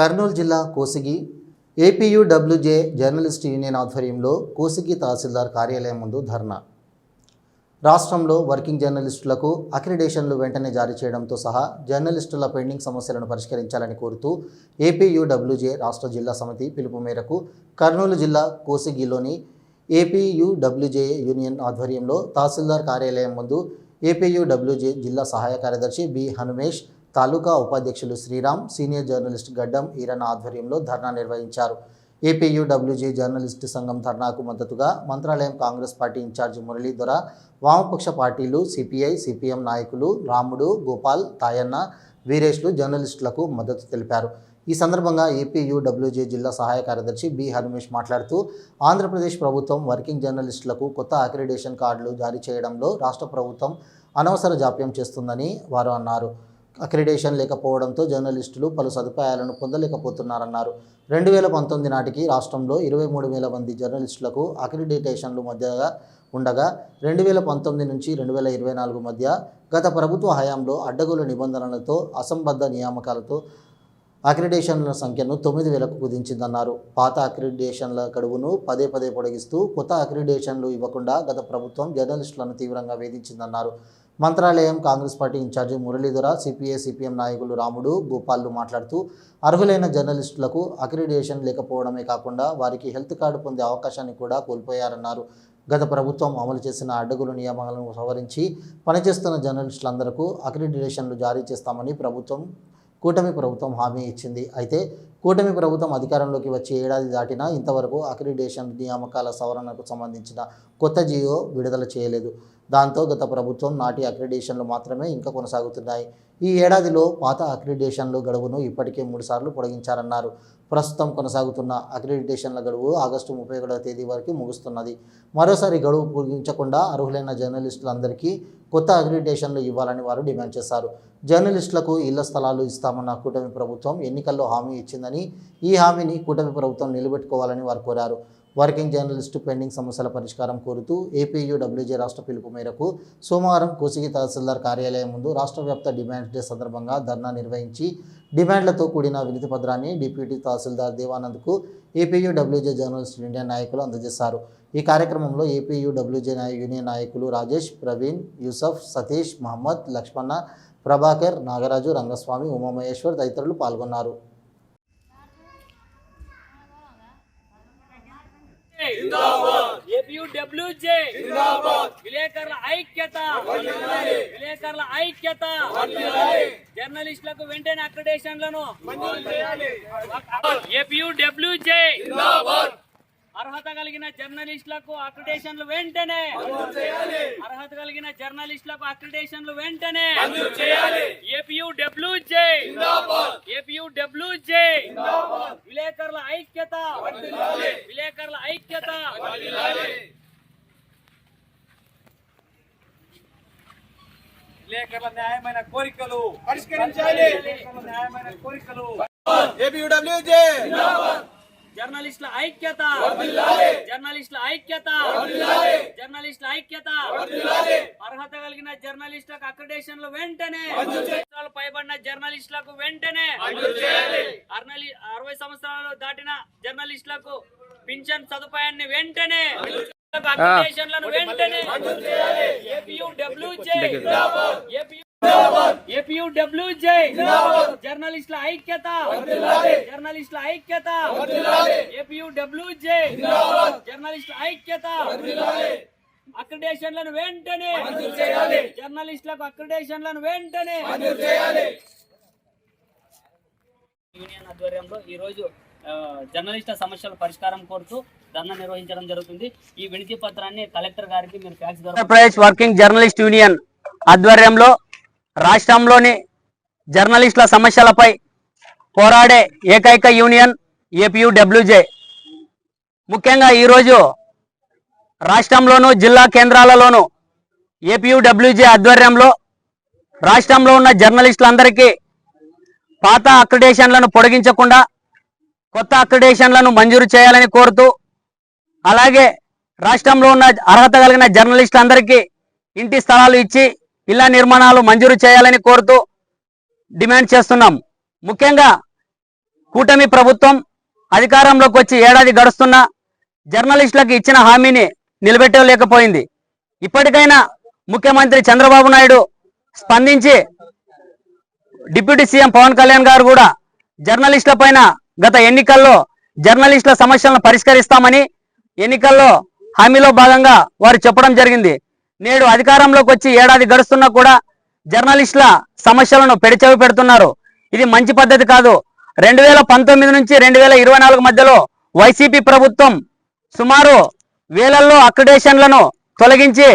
కర్నూలు జిల్లా Kosigi APUWJ journalist union ఆధ్వర్యంలో కోసిగి తహసీల్దార్ కార్యాలయం ముందు ధర్నా. రాష్ట్రంలో వర్కింగ్ జర్నలిస్టులకు అక్రిడేషన్లు వెంటనే జారీ చేయడంతో సహా జర్నలిస్టుల పెండింగ్ సమస్యలను పరిష్కరించాలని కోరుతూ ఏపీయూడబ్ల్యూజే రాష్ట్ర జిల్లా సమితి పిలుపు మేరకు కర్నూలు జిల్లా కోసిగిలోని ఏపీయూడబ్ల్యూజే యూనియన్ ఆధ్వర్యంలో తహసీల్దార్ కార్యాలయం ముందు ఏపీయూడబ్ల్యూజే జిల్లా సహాయ కార్యదర్శి బి హనుమేష్ తాలూకా ఉపాధ్యక్షులు శ్రీరామ్ సీనియర్ జర్నలిస్ట్ గడ్డం ఈరన్న ఆధ్వర్యంలో ధర్నా నిర్వహించారు. ఏపీయూడబ్ల్యూజీ జర్నలిస్టు సంఘం ధర్నాకు మద్దతుగా Mantralayam Congress party incharge Muralidhara వామపక్ష పార్టీలు సిపిఐ సిపిఎం నాయకులు రాముడు గోపాల్ తాయన్న వీరేష్లు జర్నలిస్టులకు మద్దతు తెలిపారు. ఈ సందర్భంగా ఏపీయూడబ్ల్యూజే జిల్లా సహాయ కార్యదర్శి బి హనుమేష్ మాట్లాడుతూ ఆంధ్రప్రదేశ్ ప్రభుత్వం వర్కింగ్ జర్నలిస్టులకు కొత్త అక్రిడేషన్ కార్డులు జారీ చేయడంలో రాష్ట్ర ప్రభుత్వం అనవసర జాప్యం చేస్తుందని వారు అన్నారు. అక్రిడేషన్ లేకపోవడంతో జర్నలిస్టులు పలు సదుపాయాలను పొందలేకపోతున్నారన్నారు. రెండు వేల పంతొమ్మిది నాటికి రాష్ట్రంలో ఇరవై మూడు వేల మంది జర్నలిస్టులకు అక్రిడిటేషన్లు మధ్యగా ఉండగా రెండు వేల పంతొమ్మిది నుంచి రెండు వేల ఇరవై నాలుగు మధ్య గత ప్రభుత్వ హయాంలో అడ్డగోలు నిబంధనలతో అసంబద్ధ నియామకాలతో అక్రిడేషన్ల సంఖ్యను తొమ్మిది వేలకు కుదించిందన్నారు. పాత అక్రిడేషన్ల గడువును పదే పదే పొడిగిస్తూ కొత్త అక్రిడేషన్లు ఇవ్వకుండా గత ప్రభుత్వం జర్నలిస్టులను తీవ్రంగా వేధించిందన్నారు. Mantralayam Congress party incharge Muralidhara C P I C P M నాయకులు రాముడు గోపాల్లు మాట్లాడుతూ అర్హులైన జర్నలిస్టులకు అక్రిడేషన్ లేకపోవడమే కాకుండా వారికి హెల్త్ కార్డు పొందే అవకాశాన్ని కూడా కోల్పోయారన్నారు. గత ప్రభుత్వం అమలు చేసిన అడ్డగులు నియమాలను సవరించి పనిచేస్తున్న జర్నలిస్టులందరకు అక్రిడిటేషన్లు జారీ చేస్తామని ప్రభుత్వం కూటమి ప్రభుత్వం హామీ ఇచ్చింది. అయితే కూటమి ప్రభుత్వం అధికారంలోకి వచ్చి ఏడాది దాటినా ఇంతవరకు అక్రిడేషన్ నియామకాల సవరణకు సంబంధించిన కొత్త జియో విడుదల చేయలేదు. దాంతో గత ప్రభుత్వం నాటి అక్రిడేషన్లు మాత్రమే ఇంకా కొనసాగుతున్నాయి. ఈ ఏడాదిలో పాత అక్రిడేషన్లు గడువును ఇప్పటికే మూడుసార్లు పొడిగించారన్నారు. ప్రస్తుతం కొనసాగుతున్న అక్రిడిటేషన్ల గడువు ఆగస్టు ముప్పై ఒకటవ తేదీ వరకు ముగుస్తున్నది. మరోసారి గడువు పొడిగించకుండా అర్హులైన జర్నలిస్టులందరికీ కొత్త అక్రిడిటేషన్లు ఇవ్వాలని వారు డిమాండ్ చేశారు. జర్నలిస్టులకు ఇళ్ళ స్థలాలు ఇస్తామన్న కూటమి ప్రభుత్వం ఎన్నికల్లో హామీ ఇచ్చిందని ఈ హామీని కూటమి ప్రభుత్వం నిలబెట్టుకోవాలని వారు కోరారు. వర్కింగ్ జర్నలిస్టు పెండింగ్ సమస్యల పరిష్కారం కోరుతూ ఏపీయూడబ్ల్యూజే రాష్ట్ర పిలుపు మేరకు సోమవారం కోసిగి తహసీల్దార్ కార్యాలయం ముందు రాష్ట్ర వ్యాప్త డిమాండ్స్ డే సందర్భంగా ధర్నా నిర్వహించి డిమాండ్లతో కూడిన వినతి పత్రాన్ని deputy tahsildar దేవానంద్కు A P U W J journalist India నాయకులు అందజేశారు. ఈ కార్యక్రమంలో ఏపీయూడబ్ల్యూజే యూనియన్ నాయకులు రాజేష్ ప్రవీణ్ యూసఫ్ సతీష్ మహమ్మద్ లక్ష్మణ ప్రభాకర్ నాగరాజు రంగస్వామి ఉమామహేశ్వర్ తదితరులు పాల్గొన్నారు. ఏపీయూడబ్ల్యూజే. విలేకరుల ఐక్యత. విలేకరుల ఐక్యత. జర్నలిస్టులకు వెంటనే అక్రిడేషన్లను ఏపీయూడబ్ల్యూజే. అర్హత కలిగిన జర్నలిస్టులకు అక్రిడేషన్లు వెంటనే. అర్హత కలిగిన జర్నలిస్టులకు అక్రిడేషన్లు వెంటనే. A P U W J. A P U W J. విలేకరుల ఐక్యత. విలేకరుల ఐక్యత. విలేకరుల న్యాయమైన కోరికలు. పరిష్కరించాలి. న్యాయమైన కోరికలు. ఏపీడబ్ల్యూజే జర్నలిస్టుల ఐక్యత. జర్నలిస్టుల ఐక్యత. జర్నలిస్టుల ఐక్యత. అర్హత కలిగిన జర్నలిస్టులకు అక్రిడేషన్లు వెంటనే. పైబడిన జర్నలిస్టులకు వెంటనే. అర్నలి- అరవై సంవత్సరాలు దాటిన జర్నలిస్టులకు పింఛన్ సదుపాయాన్ని వెంటనే. వెంటనే. డబ్ల్యూజే జర్నలిస్టుల ఐక్యత. జర్నలిస్టుల ఐక్యత. ఏపీయూడబ్ల్యూజే జర్నలిస్టుల ఐక్యత. అక్రిడేషన్లను వెంటనే. జర్నలిస్టులకు అక్రిడేషన్లను వెంటనే. యూనియన్ ఆధ్వర్యంలో ఈ రోజు జర్నలిస్టుల సమస్యల పరిష్కారం కోరుతూ ధర్నా నిర్వహించడం జరుగుతుంది. ఈ వినతి పత్రాన్ని కలెక్టర్ గారికి మీరు ఫ్యాక్స్ వర్కింగ్ జర్నలిస్ట్ యూనియన్ ఆధ్వర్యంలో రాష్ట్రంలోని జర్నలిస్టుల సమస్యలపై పోరాడే ఏకైక యూనియన్ ఏపీయూడబ్ల్యూజే. ముఖ్యంగా ఈరోజు రాష్ట్రంలోను జిల్లా కేంద్రాలలోనూ ఏపీయూడబ్ల్యూజే ఆధ్వర్యంలో రాష్ట్రంలో ఉన్న జర్నలిస్టులందరికీ పాత అక్రిడేషన్లను పొడిగించకుండా కొత్త అక్రిడేషన్లను మంజూరు చేయాలని కోరుతూ అలాగే రాష్ట్రంలో ఉన్న అర్హత కలిగిన జర్నలిస్టులందరికీ ఇంటి స్థలాలు ఇచ్చి ఇళ్ళ నిర్మాణాలు మంజూరు చేయాలని కోరుతూ డిమాండ్ చేస్తున్నాం. ముఖ్యంగా కూటమి ప్రభుత్వం అధికారంలోకి వచ్చి ఏడాది గడుస్తున్నా జర్నలిస్టులకు ఇచ్చిన హామీని నిలబెట్టలేకపోయింది. ఇప్పటికైనా ముఖ్యమంత్రి చంద్రబాబు నాయుడు స్పందించి డిప్యూటీ సీఎం పవన్ కళ్యాణ్ గారు కూడా జర్నలిస్టుల పైన గత ఎన్నికల్లో జర్నలిస్టుల సమస్యలను పరిష్కరిస్తామని ఎన్నికల్లో హామీలో భాగంగా వారు చెప్పడం జరిగింది. నేడు అధికారంలోకి వచ్చి ఏడాది గడుస్తున్నా కూడా జర్నలిస్టుల సమస్యలను పెడిచెవి పెడుతున్నారు. ఇది మంచి పద్ధతి కాదు. రెండు వేల పంతొమ్మిది నుంచి రెండు వేల ఇరవై నాలుగు మధ్యలో వైసీపీ ప్రభుత్వం సుమారు వేలల్లో అక్రిడేషన్లను తొలగించి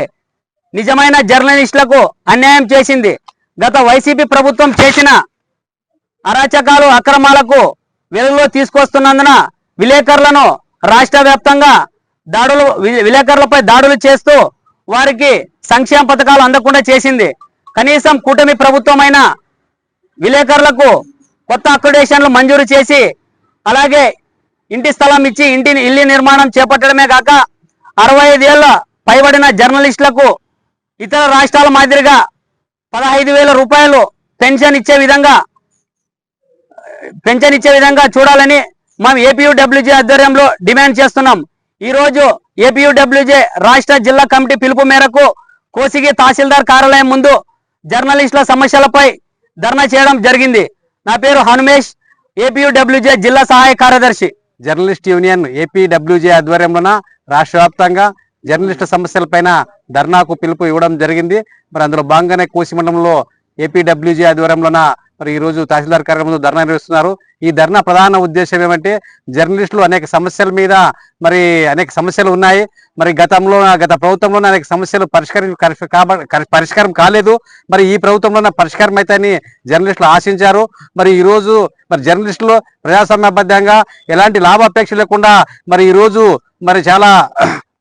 నిజమైన జర్నలిస్టులకు అన్యాయం చేసింది. గత వైసీపీ ప్రభుత్వం చేసిన అరాచకాలు అక్రమాలకు వెలుగులో తీసుకొస్తున్నందున విలేకరులను రాష్ట్ర వ్యాప్తంగా దాడులు వి- విలేకరులపై దాడులు చేస్తూ వారికి సంక్షేమ పథకాలు అందకుండా చేసింది. కనీసం కూటమి ప్రభుత్వమైన విలేకరులకు కొత్త అక్రిడేషన్లు మంజూరు చేసి అలాగే ఇంటి స్థలం ఇచ్చి ఇంటిని ఇల్లు నిర్మాణం చేపట్టడమే కాక అరవై ఐదేళ్ళ పైబడిన జర్నలిస్టులకు ఇతర రాష్ట్రాల మాదిరిగా పదహైదు వేల రూపాయలు పెన్షన్ ఇచ్చే విధంగా పెన్షన్ ఇచ్చే విధంగా చూడాలని మేము ఏపీయూడబ్ల్యూజీ ఆధ్వర్యంలో డిమాండ్ చేస్తున్నాం. ఈరోజు ఏపీయూడబ్ల్యూజే రాష్ట్ర జిల్లా కమిటీ పిలుపు మేరకు కోసిగి తహసీల్దార్ కార్యాలయం ముందు జర్నలిస్టుల సమస్యలపై ధర్నా చేయడం జరిగింది. నా పేరు హనుమేష్ ఏపీయూడబ్ల్యూజే జిల్లా సహాయ కార్యదర్శి. జర్నలిస్ట్ యూనియన్ ఏపీడబ్ల్యూజే ఆధ్వర్యంలోన రాష్ట్ర వ్యాప్తంగా జర్నలిస్టు సమస్యలపైన ధర్నాకు పిలుపు ఇవ్వడం జరిగింది. మరి అందులో భాగంగానే కోసి మండలంలో ఏపీడబ్ల్యూజే ఆధ్వర్యంలోన మరి ఈ రోజు తహసీల్దార్ కార్యాలయంలో ధర్నా నిర్వహిస్తున్నారు. ఈ ధర్నా ప్రధాన ఉద్దేశం ఏమంటే జర్నలిస్టులు అనేక సమస్యల మీద మరి అనేక సమస్యలు ఉన్నాయి. మరి గతంలో గత ప్రభుత్వంలో అనేక సమస్యలు పరిష్కరి పరిష్కారం కాలేదు. మరి ఈ ప్రభుత్వంలో పరిష్కారం అయితే అని జర్నలిస్టులు ఆశించారు. మరి ఈరోజు మరి జర్నలిస్టులు ప్రజాస్వామ్యబద్ధంగా ఎలాంటి లాభాపేక్ష లేకుండా మరి ఈరోజు మరి చాలా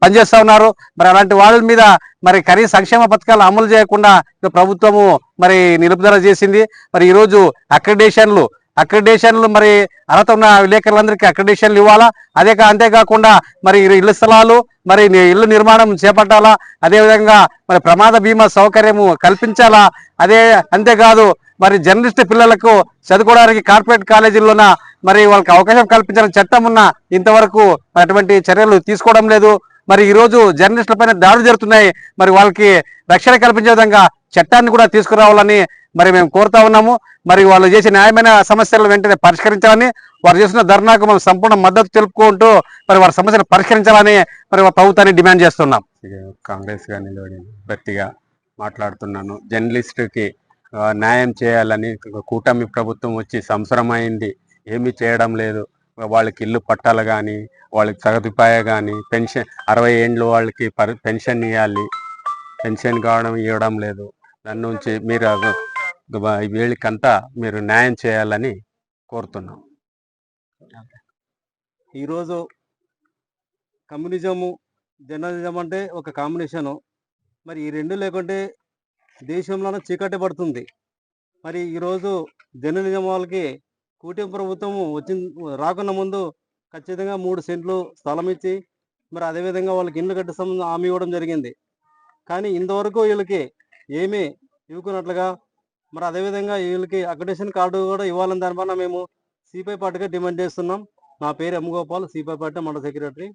పనిచేస్తూ ఉన్నారు. మరి అలాంటి వాళ్ళ మీద మరి కనీస సంక్షేమ పథకాలు అమలు చేయకుండా ప్రభుత్వము మరి నిలుపుదల చేసింది. మరి ఈరోజు అక్రిడేషన్లు అక్రిడేషన్లు మరి అర్హత ఉన్న విలేకరులందరికీ అక్రిడేషన్లు ఇవ్వాలా? అదే కా- అంతేకాకుండా మరి ఈ ఇళ్ళ స్థలాలు మరి ఇల్లు నిర్మాణం చేపట్టాలా? అదేవిధంగా మరి ప్రమాద బీమా సౌకర్యము కల్పించాలా? అదే అంతేకాదు మరి జర్నలిస్ట్ పిల్లలకు చదువుకోవడానికి కార్పొరేట్ కాలేజీల్లోన మరి వాళ్ళకి అవకాశం కల్పించాలని చట్టం ఉన్న ఇంతవరకు అటువంటి చర్యలు తీసుకోవడం లేదు. మరి ఈ రోజు జర్నలిస్టుల పైన దాడులు జరుగుతున్నాయి. మరి వాళ్ళకి రక్షణ కల్పించే విధంగా చట్టాన్ని కూడా తీసుకురావాలని మరి మేము కోరుతా ఉన్నాము. మరి వాళ్ళు చేసే న్యాయమైన సమస్యలు వెంటనే పరిష్కరించాలని వారు చేస్తున్న ధర్నాకు మనం సంపూర్ణ మద్దతు తెలుపుకుంటూ మరి వారి సమస్యలు పరిష్కరించాలని మరి ప్రభుత్వాన్ని డిమాండ్ చేస్తున్నాం. కాంగ్రెస్గా నిలబడి భర్తీగా మాట్లాడుతున్నాను. జర్నలిస్టుకి న్యాయం చేయాలని కూటమి ప్రభుత్వం వచ్చి సంవత్సరం అయింది ఏమీ చేయడం లేదు. వాళ్ళకి ఇల్లు పట్టాలు కానీ వాళ్ళకి సగతిపాయ కానీ పెన్షన్ అరవై ఏండ్లు వాళ్ళకి పర్- పెన్షన్ ఇవ్వాలి పెన్షన్ కావడం ఇవ్వడం లేదు. దాని నుంచి మీరు వీళ్ళకంతా మీరు న్యాయం చేయాలని కోరుతున్నాం. ఈరోజు కమ్యూనిజము జర్నలిజం అంటే ఒక కాంబినేషను. మరి ఈ రెండు లేకుంటే దేశంలోనే చీకటి పడుతుంది. మరి ఈరోజు జర్నలిజం వాళ్ళకి కూటమి ప్రభుత్వం వచ్చి రాకున్న ముందు ఖచ్చితంగా మూడు సెంట్లు స్థలం ఇచ్చి మరి అదేవిధంగా వాళ్ళకి ఇండ్లు కట్టి సంబంధం హామీ ఇవ్వడం జరిగింది. కానీ ఇంతవరకు వీళ్ళకి ఏమీ ఇవ్వకున్నట్లుగా మరి అదేవిధంగా వీళ్ళకి అకడేషన్ కార్డు కూడా ఇవ్వాలని దానిపైన మేము సిపిఐ పార్టీగా డిమాండ్ చేస్తున్నాం. నా పేరు ఎం గోపాల్ సిపిఐ పార్టీ మండల సెక్రటరీ.